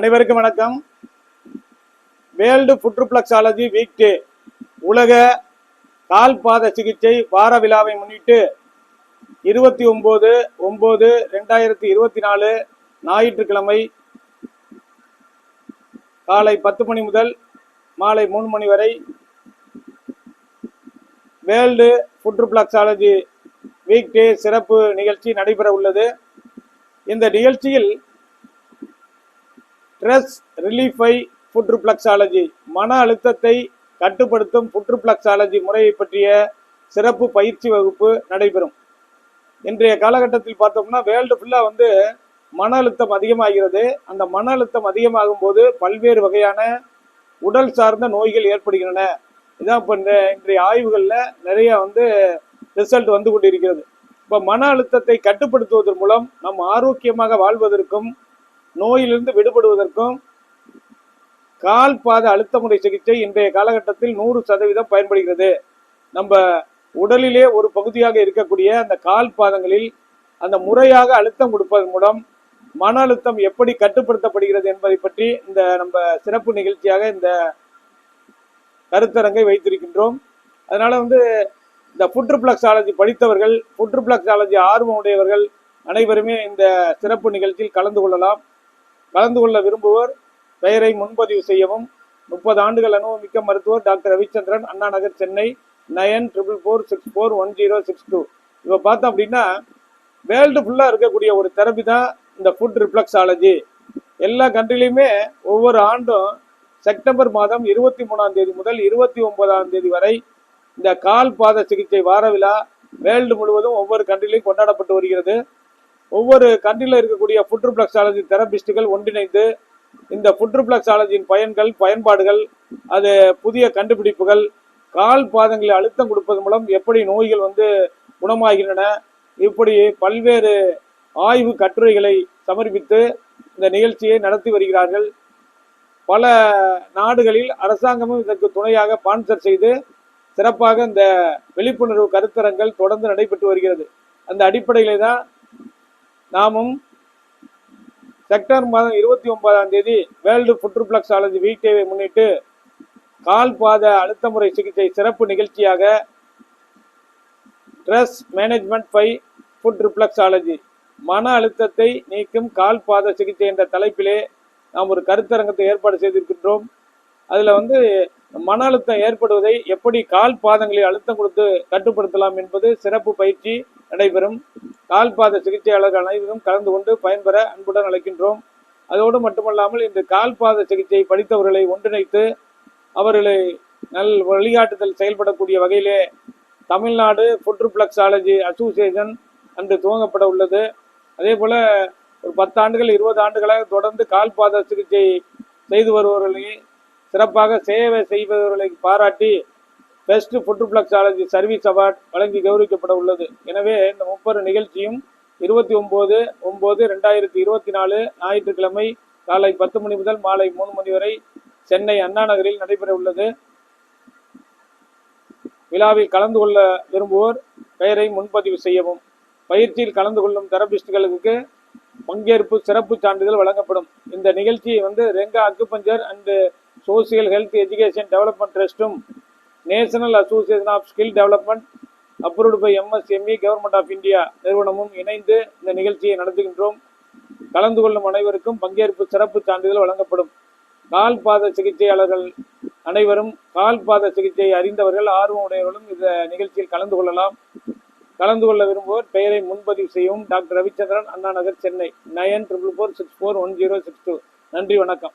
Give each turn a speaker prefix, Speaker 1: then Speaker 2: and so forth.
Speaker 1: அனைவருக்கும் வணக்கம். World புற்றுப்ளக்ஸாலஜி week day உலக கால் பாத சிகிச்சை வார விழாவை முன்னிட்டு இருபத்தி ஒம்பது ஒம்பது ரெண்டாயிரத்தி இருபத்தி நாலு ஞாயிற்றுக்கிழமை காலை பத்து மணி முதல் மாலை மூணு மணி வரை வேர்ல்டு புற்றுப்ளக்ஸாலஜி வீக் டே சிறப்பு நிகழ்ச்சி நடைபெற உள்ளது இந்த நிகழ்ச்சியில் ஸ்ட்ரெஸ் ரிலீஃபை புற்றுப்ளக்ஸாலஜி மன அழுத்தத்தை கட்டுப்படுத்தும் புற்றுப்ளக்ஸாலஜி முறையை பற்றிய சிறப்பு பயிற்சி வகுப்பு நடைபெறும். இன்றைய காலகட்டத்தில் பார்த்தோம்னா வேர்ல்டு ஃபுல்லாக வந்து மன அழுத்தம் அதிகமாகிறது. அந்த மன அழுத்தம் அதிகமாகும் போது பல்வேறு வகையான உடல் சார்ந்த நோய்கள் ஏற்படுகின்றன. இதான் இப்போ இன்றைய ஆய்வுகளில் நிறைய வந்து ரிசல்ட் வந்து கொண்டிருக்கிறது. இப்போ மன அழுத்தத்தை கட்டுப்படுத்துவதன் மூலம் நம் ஆரோக்கியமாக வாழ்வதற்கும் நோயிலிருந்து விடுபடுவதற்கும் கால் பாத அழுத்த முறை சிகிச்சை இன்றைய காலகட்டத்தில் நூறு சதவீதம் பயன்படுகிறது. நம்ம உடலிலே ஒரு பகுதியாக இருக்கக்கூடிய அந்த கால் பாதங்களில் அந்த முறையாக அழுத்தம் கொடுப்பதன் மூலம் மன அழுத்தம் எப்படி கட்டுப்படுத்தப்படுகிறது என்பதை பற்றி இந்த நம்ம சிறப்பு நிகழ்ச்சியாக இந்த கருத்தரங்கை வைத்திருக்கின்றோம். அதனால வந்து இந்த புற்றுப்ளக்ஸாலஜி படித்தவர்கள் புற்றுப்ளக்ஸாலஜி ஆர்வம் உடையவர்கள் அனைவருமே இந்த சிறப்பு நிகழ்ச்சியில் கலந்து கொள்ளலாம். கலந்து கொள்ள விரும்புவோர் பெயரை முன்பதிவு செய்யவும் முப்பது ஆண்டுகள் அனுபவமிக்க மருத்துவர் doctor Ravichandran Anna Nagar Chennai nine triple four six four one zero six two. இப்போ பார்த்தோம் அப்படின்னா வேர்ல்டு ஃபுல்லாக இருக்கக்கூடிய ஒரு தெரப்பி தான் இந்த ஃபுட் ரிஃப்ளக்ஸாலஜி எல்லா கண்ட்ரிலையுமே ஒவ்வொரு ஆண்டும் செப்டம்பர் மாதம் இருபத்தி மூணாம் தேதி முதல் இருபத்தி ஒன்பதாம் தேதி வரை இந்த கால் பாத சிகிச்சை வார விழா வேர்ல்டு முழுவதும் ஒவ்வொரு கண்ட்ரிலையும் கொண்டாடப்பட்டு வருகிறது. ஒவ்வொரு கண்ட்ரியில் இருக்கக்கூடிய புற்றுப்ளக்ஸாலஜி தெரபிஸ்டுகள் ஒன்றிணைந்து இந்த புற்றுப்ளக்ஸாலஜியின் பயன்கள் பயன்பாடுகள் அது புதிய கண்டுபிடிப்புகள் கால் பாதங்களில் அழுத்தம் கொடுப்பதன் மூலம் எப்படி நோய்கள் வந்து குணமாகின்றன இப்படி பல்வேறு ஆய்வு கட்டுரைகளை சமர்ப்பித்து இந்த நிகழ்ச்சியை நடத்தி வருகிறார்கள். பல நாடுகளில் அரசாங்கமும் இதற்கு துணையாக ஸ்பான்சர் செய்து சிறப்பாக இந்த விழிப்புணர்வு கருத்தரங்கள் தொடர்ந்து நடைபெற்று வருகிறது. அந்த அடிப்படையிலே தான் நாமும் செப்டம்பர் மாதம் இருபத்தி ஒன்பதாம் தேதி வேர்ல்டு புற்றுப்ளக்ஸாலஜி அல்லது வீட்டேவை முன்னிட்டு கால் பாத அழுத்த முறை சிகிச்சை சிறப்பு நிகழ்ச்சியாக stress management by foot reflexology மன அழுத்தத்தை நீக்கும் கால் பாத சிகிச்சை என்ற தலைப்பிலே நாம் ஒரு கருத்தரங்கத்தை ஏற்பாடு செய்திருக்கின்றோம். அதில் வந்து மன அழுத்தம் ஏற்படுவதை எப்படி கால் பாதங்களில் அழுத்தம் கொடுத்து கட்டுப்படுத்தலாம் என்பது சிறப்பு பயிற்சி. நடைபெறும். கால்பாத சிகிச்சையாளர்கள் அனைவரும் கலந்து கொண்டு பயன்பெற அன்புடன் அழைக்கின்றோம். அதோடு மட்டுமல்லாமல் இந்த கால்பாத சிகிச்சை படித்தவர்களை ஒன்றிணைத்து அவர்களை நல் வழிகாட்டுதல் செயல்படக்கூடிய வகையிலே தமிழ்நாடு புற்றுப்ளக்ஸாலஜி அசோசியேஷன் அன்று துவங்கப்பட உள்ளது. அதே போல் ஒரு பத்தாண்டுகள் இருபது ஆண்டுகளாக தொடர்ந்து கால்பாத சிகிச்சை செய்து வருபவர்களை சிறப்பாக சேவை செய்பவர்களை பாராட்டி பெஸ்ட் புற்றுப்ளக்ஸாலஜி சர்வீஸ் அவார்ட் வழங்கி கௌரவிக்கப்பட உள்ளது. எனவே இந்த முப்பது நிகழ்ச்சியும் இருபத்தி ஒம்பது ஒம்பது ரெண்டாயிரத்தி இருபத்தி நாலு ஞாயிற்றுக்கிழமை காலை பத்து மணி முதல் மாலை மூணு மணி வரை சென்னை அண்ணா நகரில் நடைபெற உள்ளது. விழாவில் கலந்து கொள்ள விரும்புவோர் பெயரை முன்பதிவு செய்யவும். பயிற்சியில் கலந்து கொள்ளும் தெரபிஸ்டுகளுக்கு பங்கேற்பு சிறப்பு சான்றிதழ் வழங்கப்படும். இந்த நிகழ்ச்சியை வந்து Renga acupuncture and social health education development ட்ரஸ்ட்டும் national association of skill development approved by MSME government of India நிறுவனமும் இணைந்து இந்த நிகழ்ச்சியை நடத்துகின்றோம். கலந்து கொள்ளும் அனைவருக்கும் பங்கேற்பு சிறப்பு சான்றிதழ் வழங்கப்படும். கால் பாத சிகிச்சையாளர்கள் அனைவரும் கால் பாத சிகிச்சையை அறிந்தவர்கள் ஆர்வம் உடையவர்களும் இந்த நிகழ்ச்சியில் கலந்து கொள்ளலாம். கலந்து கொள்ள விரும்புவோர் பெயரை முன்பதிவு செய்யவும். Doctor Ravichandran Anna Nagar Chennai. Nine triple four six four one zero six two. நன்றி வணக்கம்.